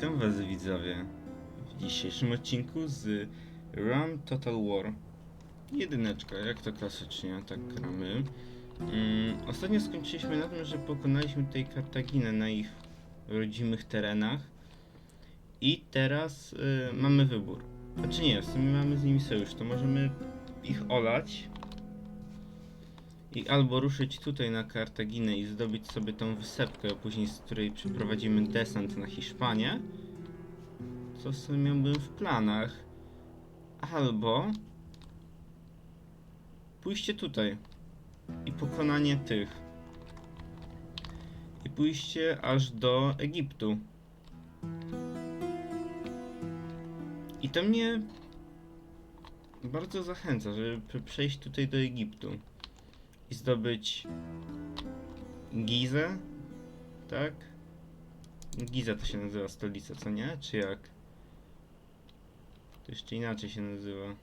Witam was widzowie w dzisiejszym odcinku z Run Total War. Jedyneczka, jak to klasycznie, tak gramy. Mm, ostatnio skończyliśmy na tym, że pokonaliśmy tutaj Kartaginę na ich rodzimych terenach. I teraz y, mamy wybór. Znaczy nie, w sumie mamy z nimi sojusz, to możemy ich olać. I albo ruszyć tutaj na Kartaginę i zdobyć sobie tą wysepkę, później z której przeprowadzimy desant na Hiszpanię. Co w sumie miałbym w planach. Albo pójście tutaj i pokonanie tych. I pójście aż do Egiptu. I to mnie bardzo zachęca, żeby przejść tutaj do Egiptu i zdobyć Gizę, tak? Giza to się nazywa stolica, co nie? Czy jak? To jeszcze inaczej się nazywa.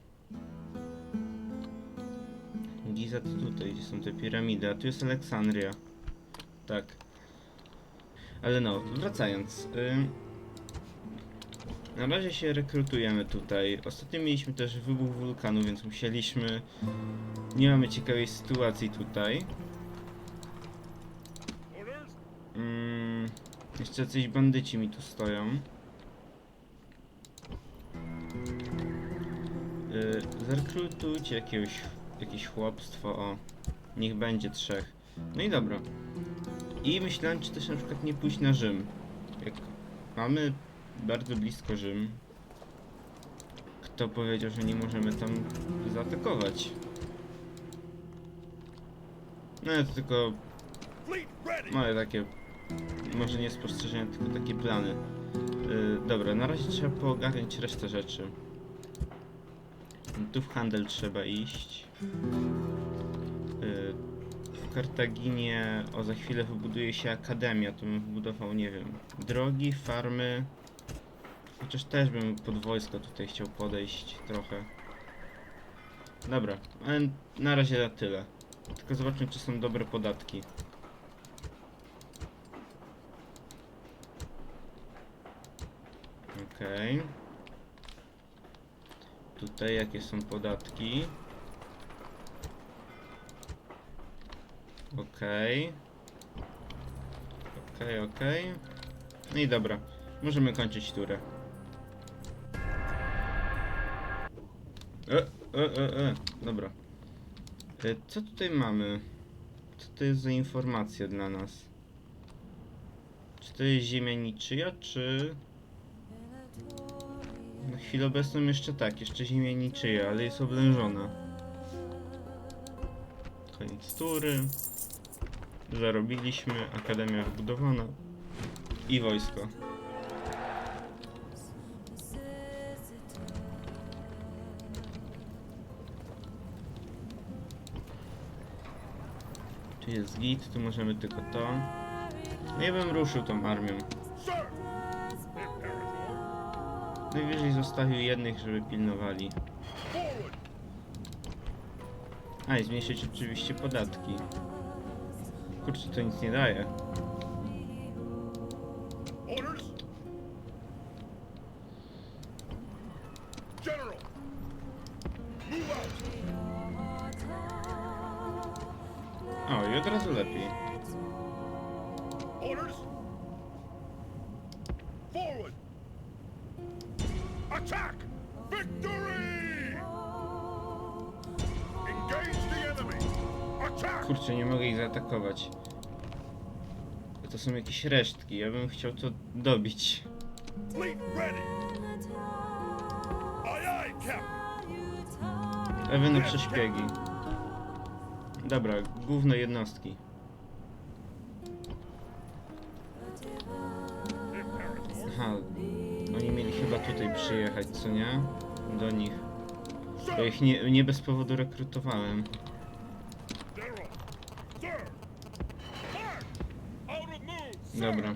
Giza to tutaj, gdzie są te piramidy, a tu jest Aleksandria. Tak. Ale no, wracając. Ym, na razie się rekrutujemy tutaj. Ostatnio mieliśmy też wybuch wulkanu, więc musieliśmy nie mamy ciekawej sytuacji tutaj. Mm, jeszcze jacyś bandyci mi tu stoją. Yy, zrekrutujcie jakiegoś, jakieś chłopstwo, o. Niech będzie trzech. No i dobra. I myślałem, czy też na przykład nie pójść na Rzym. Jak mamy bardzo blisko Rzym. Kto powiedział, że nie możemy tam zaatakować? No to tylko moje takie, może nie spostrzeżenia, tylko takie plany. Yy, dobra, na razie trzeba poogarniać resztę rzeczy. Tu w handel trzeba iść. Yy, w Kartaginie, o za chwilę wybuduje się akademia, to bym wybudował, nie wiem, drogi, farmy. Chociaż też bym pod wojsko tutaj chciał podejść trochę. Dobra, ale na razie na tyle. Tylko zobaczmy, czy są dobre podatki. Okej. Tutaj jakie są podatki? Okej. Okej, okej. No i dobra. Możemy kończyć turę. E, e, e, e. Dobra. E, Co tutaj mamy? Co to jest za informacja dla nas? Czy to jest ziemia niczyja, czy... Na chwilę obecną jeszcze tak, jeszcze ziemia niczyja, ale jest oblężona. Koniec tury. Zarobiliśmy, akademia wybudowana. I wojsko. Tu jest git, tu możemy tylko to. No ja bym ruszył tą armią. Najwyżej zostawił jednych, żeby pilnowali. A i zmniejszyć oczywiście podatki. Kurczę, to nic nie daje. Kurczę, nie mogę ich zaatakować. To są jakieś resztki, ja bym chciał to dobić. Ewy na przeszpiegi. Dobra, główne jednostki. Aha, oni mieli chyba tutaj przyjechać, co nie? Do nich. Bo Sir! ich nie, nie bez powodu rekrutowałem. Dobra.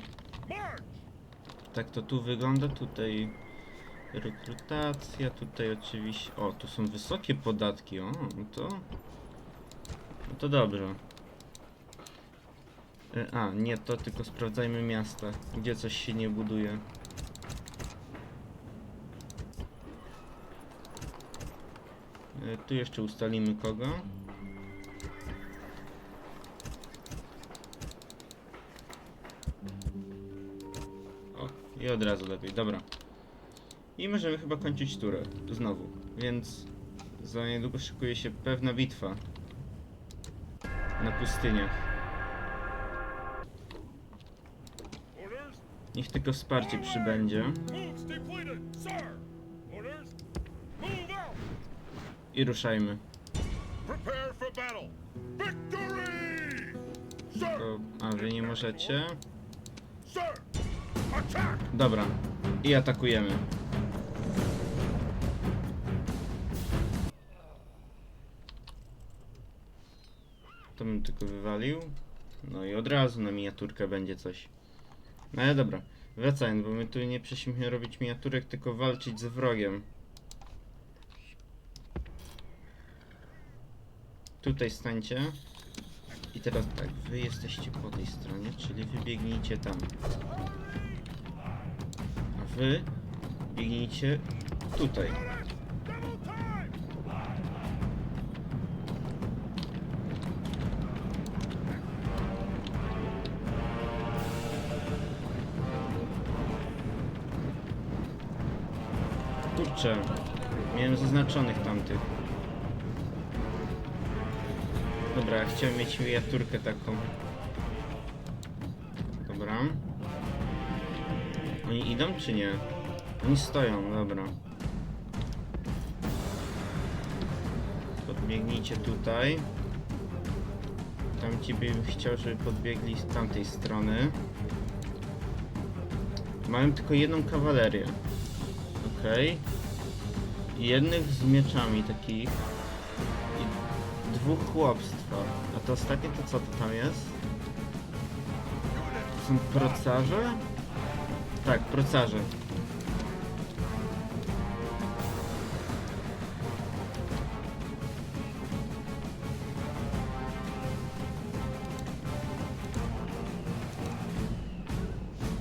Tak to tu wygląda, tutaj rekrutacja, tutaj oczywiście... O, tu są wysokie podatki, o, no to... No to dobrze. E, a, nie to, tylko sprawdzajmy miasta, gdzie coś się nie buduje. E, tu jeszcze ustalimy kogo. Od razu lepiej, dobra. I możemy chyba kończyć turę, znowu. Więc za niedługo szykuje się pewna bitwa na pustyniach. Niech tylko wsparcie przybędzie. I ruszajmy. A wy nie możecie? Dobra. I atakujemy. To bym tylko wywalił. No i od razu na miniaturkę będzie coś. No ale dobra. Wracając, bo my tu nie przyszliśmy robić miniaturek, tylko walczyć z wrogiem. Tutaj stańcie. I teraz tak, wy jesteście po tej stronie, czyli wybiegnijcie tam. Wy biegnijcie tutaj. Kurczę, miałem zaznaczonych tamtych. Dobra, chciałem mieć miniaturkę taką. Dobra. Oni idą czy nie? Oni stoją, dobra. Podbiegnijcie tutaj. Tam ci bym chciał, żeby podbiegli z tamtej strony. Mają tylko jedną kawalerię. Okej. Jednych z mieczami takich. I dwóch chłopstwa. A to ostatnie to co to tam jest? To są procarze? Tak, procarze.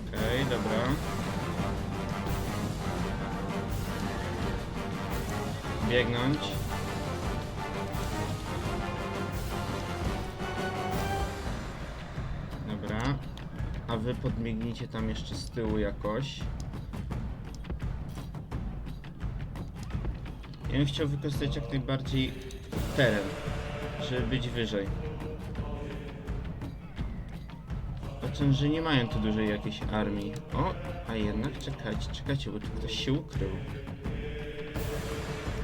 Okej, dobra. Biegnąć. Podbiegnijcie tam jeszcze z tyłu jakoś. Ja bym chciał wykorzystać jak najbardziej teren, żeby być wyżej. Patrzę, że nie mają tu dużej jakiejś armii. O, a jednak czekajcie, czekajcie, bo tu ktoś się ukrył.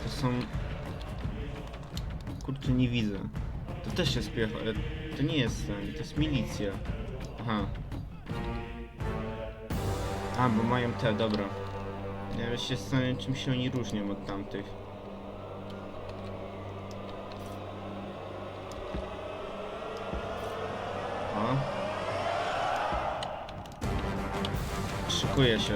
To są... Kurczę, nie widzę. To też jest piecho, ale to nie jest to jest milicja. Aha. A, bo mają te, dobra. Ja się zastanawiam, czym się oni różnią od tamtych. O. Szykuje się.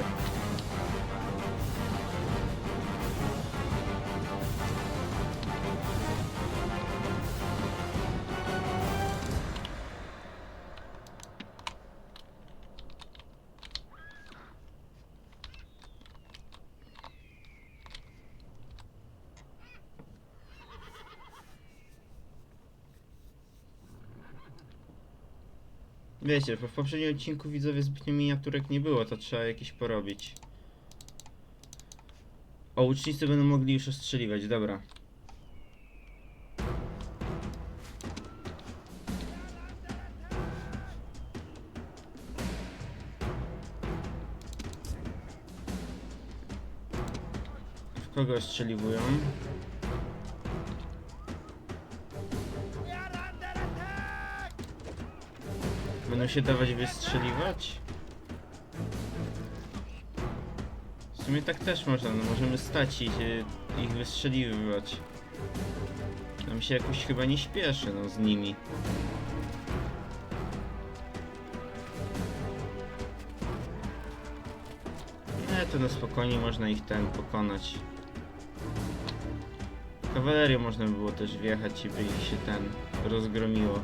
Wiecie, bo w poprzednim odcinku widzowie zbytnio miniaturek nie było, to trzeba jakieś porobić. O, łucznicy będą mogli już ostrzeliwać, dobra. W kogo ostrzeliwują? Będą się dawać wystrzeliwać? W sumie tak też można, no możemy stać i się ich wystrzeliwać. Nam się jakoś chyba nie śpieszy, no z nimi. Nie, to na spokojnie można ich ten pokonać. Kawalerią można by było też wjechać i by ich się ten rozgromiło.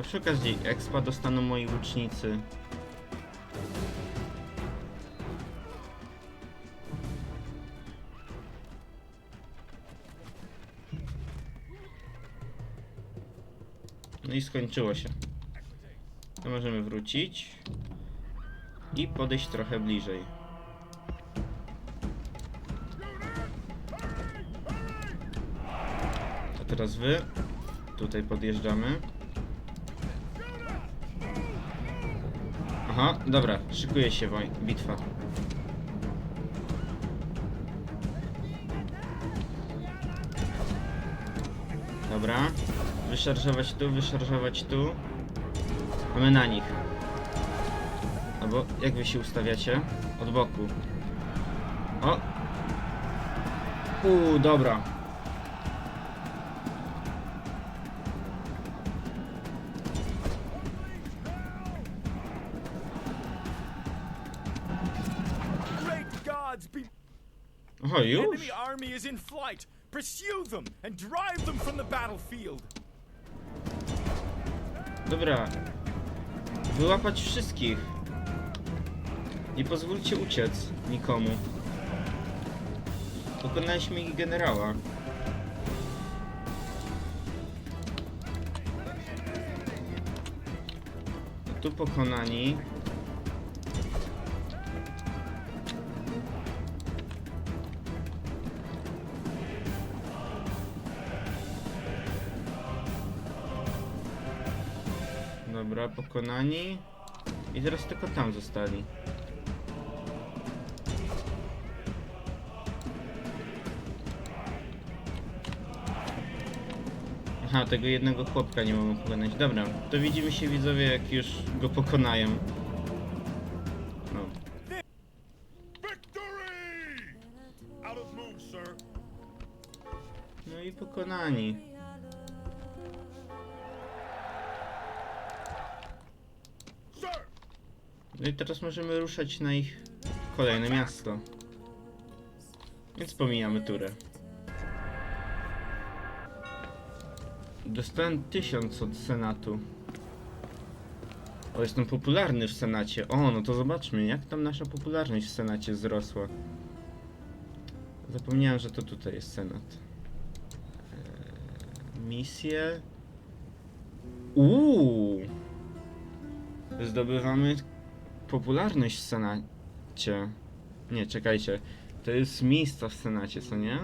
Szukać gdzie expa dostaną moi łucznicy. No i skończyło się. To możemy wrócić i podejść trochę bliżej. A teraz wy. Tutaj podjeżdżamy. Aha, dobra, szykuje się woj- bitwa. Dobra. Wyszarżować tu, wyszarżować tu. Mamy na nich. Albo jak wy się ustawiacie? Od boku. O! Uuu, dobra. The już? enemy army is in flight. Pursue them and drive them from the battlefield. Dobra. Wyłapać wszystkich. Nie pozwólcie uciec nikomu. Pokonaliśmy ich generała. Tu pokonani. Dobra, pokonani. I teraz tylko tam zostali. Aha, tego jednego chłopka nie mogą pokonać. Dobra, to widzimy się widzowie, jak już go pokonają. Możemy ruszać na ich kolejne miasto. Więc pomijamy turę. Dostałem tysiąc od Senatu. O, jestem popularny w Senacie. O, no to zobaczmy, jak tam nasza popularność w Senacie wzrosła. Zapomniałem, że to tutaj jest Senat. Eee, misje. Uuu! Zdobywamy popularność w Senacie. Nie, czekajcie. To jest miejsca w Senacie, co nie?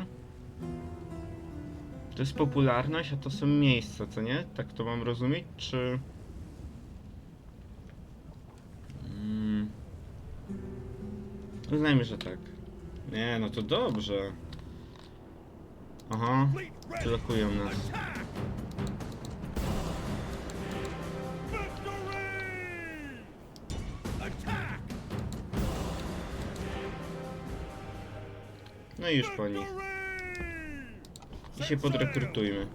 To jest popularność, a to są miejsca, co nie? Tak to mam rozumieć, czy... Mm. Uznajmy, że tak. Nie, no to dobrze. Aha, blokują nas. No i już po nich. I się podrekrutujmy.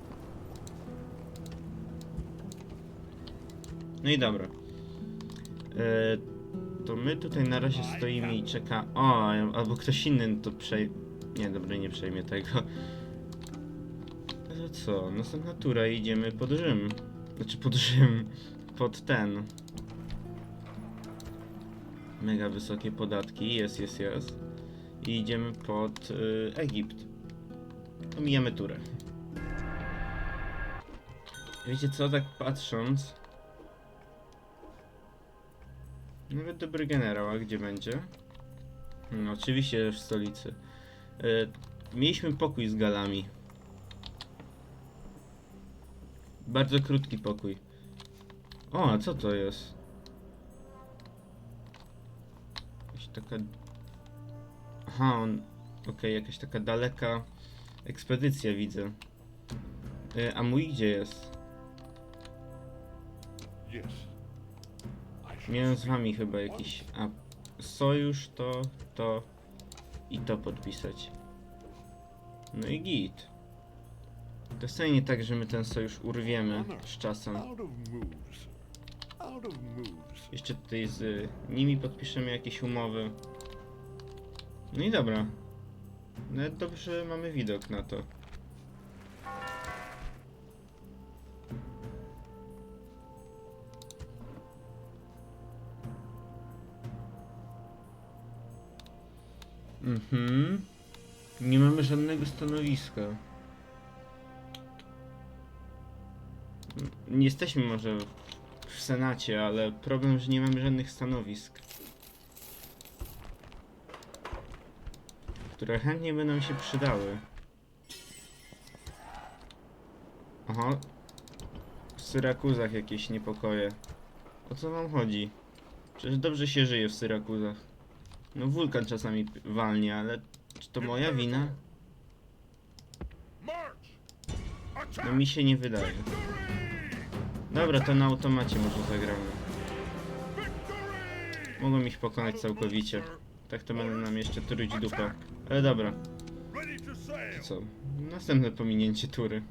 No i dobra. E, to my tutaj na razie stoimy i czeka. O, albo ktoś inny to przejmie. Nie, dobra, nie przejmie tego. No to co? Następna tura idziemy pod Rzym. Znaczy pod Rzym. Pod ten. Mega wysokie podatki. Jest, jest, jest. I idziemy pod y, Egipt. Omijamy turę. Wiecie co, tak patrząc... Nawet dobry generał, a gdzie będzie? No, oczywiście w stolicy. E, mieliśmy pokój z galami. Bardzo krótki pokój. O, a co to jest? Jakaś taka... Aha, on... Okej, jakaś taka daleka ekspedycja widzę. E, a mój gdzie jest? Miałem z wami chyba jakiś a, sojusz, to, to i to podpisać. No i git. To wcale nie tak, że my ten sojusz urwiemy z czasem. Jeszcze tutaj z nimi podpiszemy jakieś umowy. No i dobra. Nawet dobrze mamy widok na to. Mhm. Nie mamy żadnego stanowiska. nie jesteśmy może w Senacie, ale problem, że nie mamy żadnych stanowisk. Które chętnie nam się przydały. Aha. W Syrakuzach jakieś niepokoje. O co wam chodzi? Przecież dobrze się żyje w Syrakuzach. No wulkan czasami walnie, ale czy to moja wina? No mi się nie wydaje. Dobra, to na automacie może zagramy. Mogą ich pokonać całkowicie. Tak to będę nam jeszcze turyć dupę. Ale dobra, to co? Następne pominięcie tury.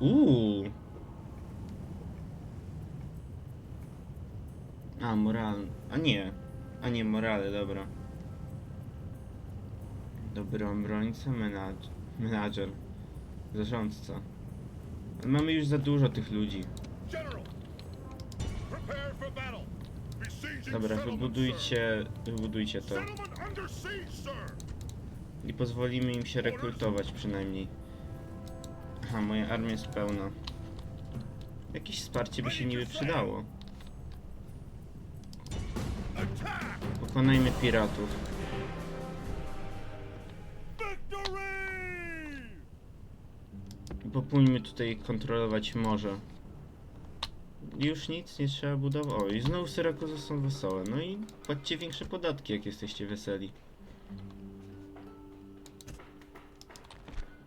Uuu. A, moralny. A nie. A nie, morale, dobra. Dobry obrońca, menadż menadżer. Zarządca. Ale mamy już za dużo tych ludzi. General! Prepare for battle! Dobra, wybudujcie, wybudujcie to. I pozwolimy im się rekrutować przynajmniej. Aha, moja armia jest pełna. Jakieś wsparcie by się niby przydało. Pokonajmy piratów. Popójmy tutaj kontrolować morze. Już nic nie trzeba budować. O, i znowu Syrakuzy są wesołe. No i płaccie większe podatki, jak jesteście weseli.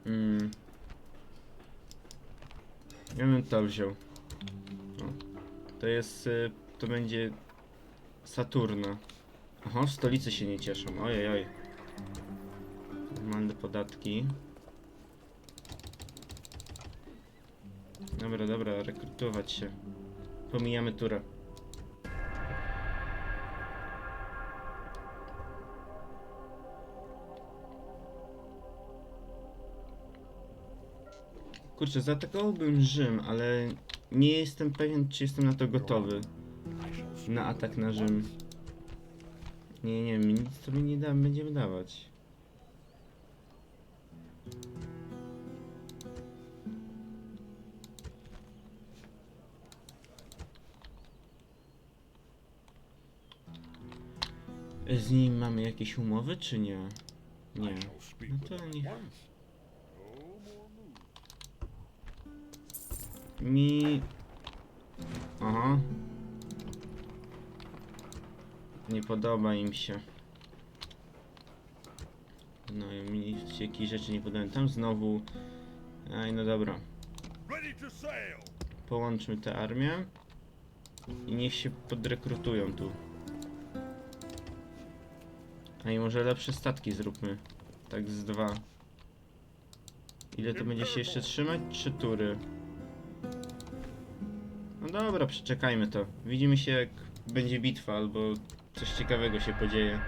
Mm. Ja bym to wziął. O. To jest... y, To będzie... Saturna. Aha, w stolicy się nie cieszą. Ojej, oj. Normalne podatki. Dobra, dobra, rekrutować się. Pomijamy turę. Kurczę, zaatakowałbym Rzym, ale nie jestem pewien, czy jestem na to gotowy. Na atak na Rzym. Nie, nie, nic sobie nie da, będziemy dawać. Z nim mamy jakieś umowy, czy nie? Nie. No to niech-. Mi... Aha. Nie podoba im się. No i mi się jakieś rzeczy nie podobają. Tam znowu... Aj, no dobra. Połączmy te armię. I niech się podrekrutują tu. A i może lepsze statki zróbmy. Tak z dwa. Ile to będzie się jeszcze trzymać? Trzy tury. No dobra, przeczekajmy to. Widzimy się jak będzie bitwa albo coś ciekawego się podzieje.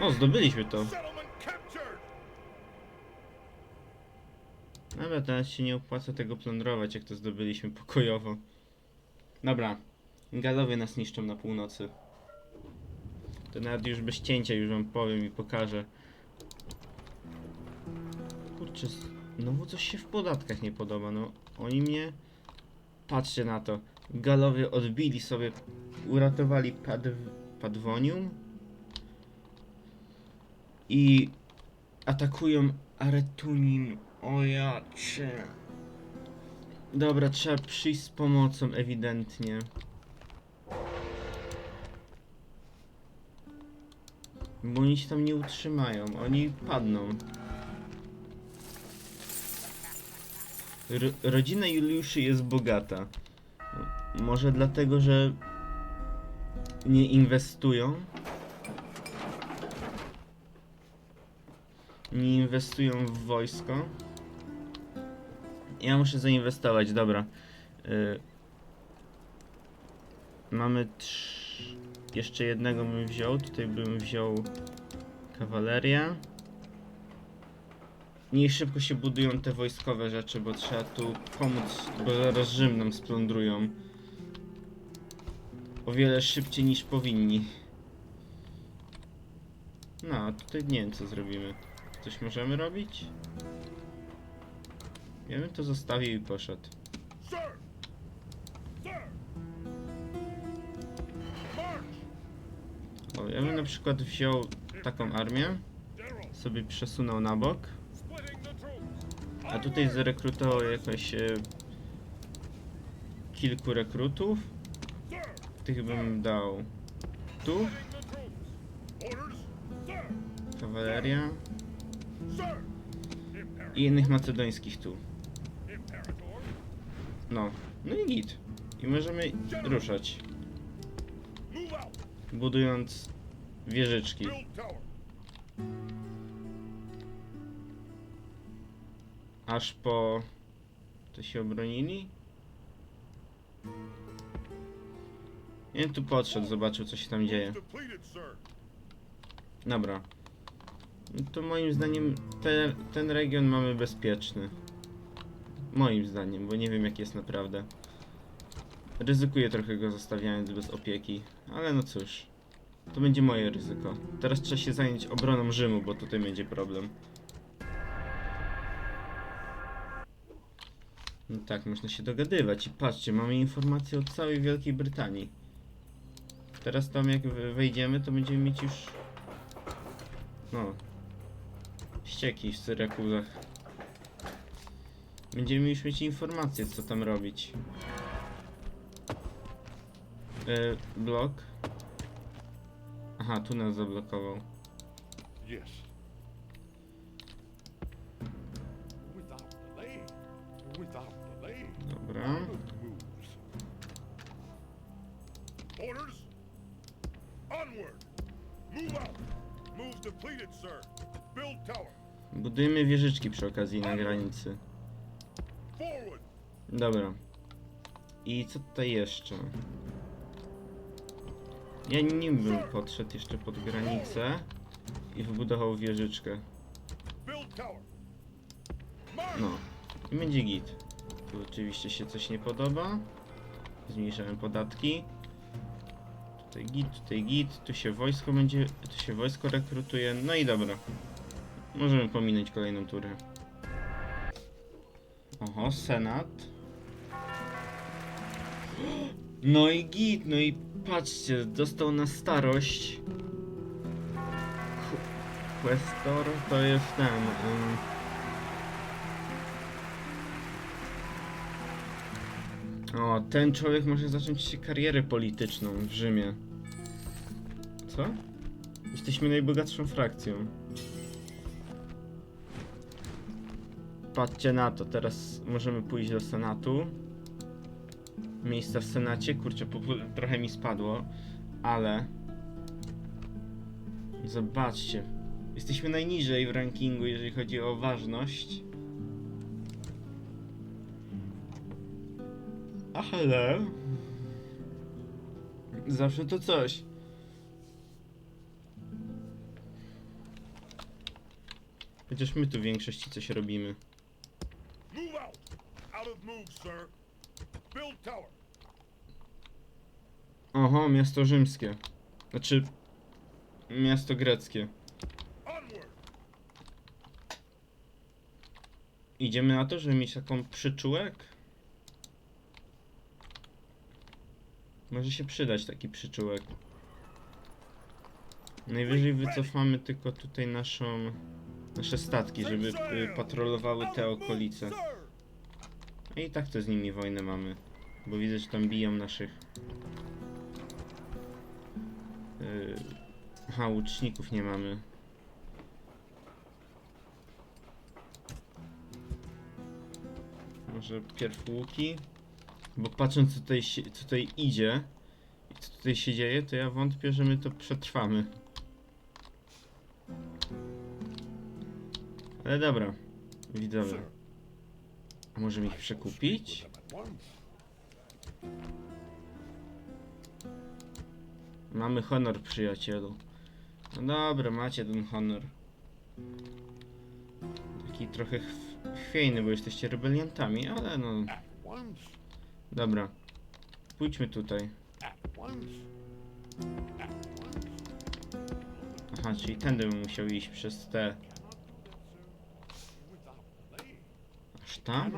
O, zdobyliśmy to. Dobra, teraz się nie opłaca tego plądrować, jak to zdobyliśmy pokojowo. Dobra, galowie nas niszczą na północy. To nawet już bez cięcia już wam powiem i pokażę. Kurczę, znowu coś się w podatkach nie podoba, no. Oni mnie... Patrzcie na to. Galowie odbili sobie, uratowali Padw... Padwonium i atakują Aretunin. O ja cię. Dobra, trzeba przyjść z pomocą ewidentnie. Bo oni się tam nie utrzymają, oni padną. Rodzina Juliuszy jest bogata. Może dlatego, że nie inwestują? Nie inwestują w wojsko? Ja muszę zainwestować, dobra. Y mamy trz... Jeszcze jednego bym wziął, tutaj bym wziął kawalerię. Niech szybko się budują te wojskowe rzeczy, bo trzeba tu pomóc, bo zaraz Rzym nam splądrują. O wiele szybciej niż powinni. No, tutaj nie wiem co zrobimy. Coś możemy robić? Ja bym to zostawił i poszedł. Ja bym na przykład wziął taką armię, sobie przesunął na bok, a tutaj zarekrutował jakoś e, kilku rekrutów. Tych bym dał tu, kawaleria i innych macedońskich tu. No, no i git. I możemy ruszać, budując wieżyczki. Aż po... To się obronili? Bym tu podszedł, zobaczył co się tam dzieje. Dobra. No To moim zdaniem te, ten region mamy bezpieczny. Moim zdaniem, bo nie wiem jak jest naprawdę. Ryzykuję trochę go zostawiając bez opieki, ale no cóż. To będzie moje ryzyko. Teraz trzeba się zająć obroną Rzymu, bo tutaj będzie problem. No tak, można się dogadywać i patrzcie, mamy informacje o całej Wielkiej Brytanii. Teraz tam jak we- wejdziemy, to będziemy mieć już no. Ścieki w Syrakuzach. Będziemy już mieć informacje, co tam robić. E, blok. Aha, tu nas zablokował. Yes. Without delay. Without delay. Dobra. Orders? Onward! Move out! Move depleted, sir. Build tower. Budujemy wieżyczki przy okazji na granicy. Forward! Dobra. I co tutaj jeszcze? Ja nim bym podszedł jeszcze pod granicę i wybudował wieżyczkę. No. I będzie git. Tu oczywiście się coś nie podoba. Zmniejszałem podatki. Tutaj git, tutaj git. Tu się wojsko będzie. Tu się wojsko rekrutuje. No i dobra. Możemy pominąć kolejną turę. Oho, senat. No i git, no i patrzcie, dostał na starość. Qu- Questor to jest ten. ym, O, ten człowiek może zacząć karierę polityczną w Rzymie. Co? Jesteśmy najbogatszą frakcją. Patrzcie na to, teraz możemy pójść do Senatu. Miejsca w Senacie, kurczę, trochę mi spadło, ale... Zobaczcie, jesteśmy najniżej w rankingu, jeżeli chodzi o ważność. Ale... Zawsze to coś. Chociaż my tu w większości coś robimy. Move out! Out of move, sir. Oho, miasto rzymskie. Znaczy... Miasto greckie. Idziemy na to, żeby mieć taką przyczółek? Może się przydać taki przyczółek. Najwyżej wycofamy tylko tutaj naszą... Nasze statki, żeby y, patrolowały te okolice. I tak to z nimi wojnę mamy. Bo widzę, że tam biją naszych... Yy... Aha, łuczników nie mamy. Może pierw łuki? Bo patrząc co tutaj, co tutaj idzie i co tutaj się dzieje, to ja wątpię, że my to przetrwamy. Ale dobra, widzowie. Możemy ich przekupić? Mamy honor, przyjacielu. No dobra, macie ten honor. Taki trochę chw- chwiejny, bo jesteście rebeliantami, ale no... Dobra. Pójdźmy tutaj. Aha, czyli tędy bym musiał iść przez te tam?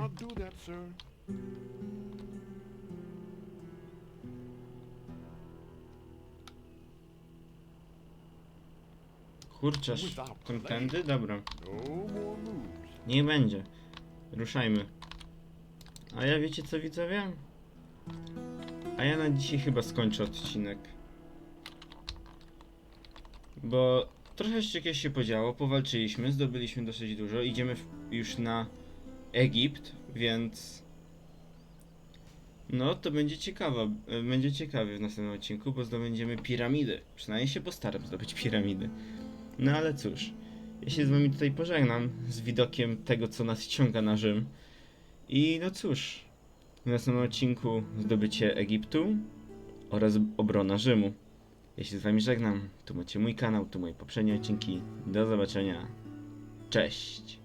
Without tamtędy? Dobra. Niech będzie. Ruszajmy. A ja wiecie co widzowie? A ja na dzisiaj chyba skończę odcinek. Bo trochę jakieś się podziało, powalczyliśmy, zdobyliśmy dosyć dużo, idziemy już na Egipt, więc... No, to będzie ciekawe, będzie ciekawie w następnym odcinku, bo zdobędziemy piramidy. Przynajmniej się postaram zdobyć piramidy. No ale cóż, ja się z wami tutaj pożegnam z widokiem tego, co nas ściąga na Rzym. I no cóż, w następnym odcinku zdobycie Egiptu oraz obrona Rzymu. Ja się z wami żegnam. Tu macie mój kanał, tu moje poprzednie odcinki. Do zobaczenia. Cześć.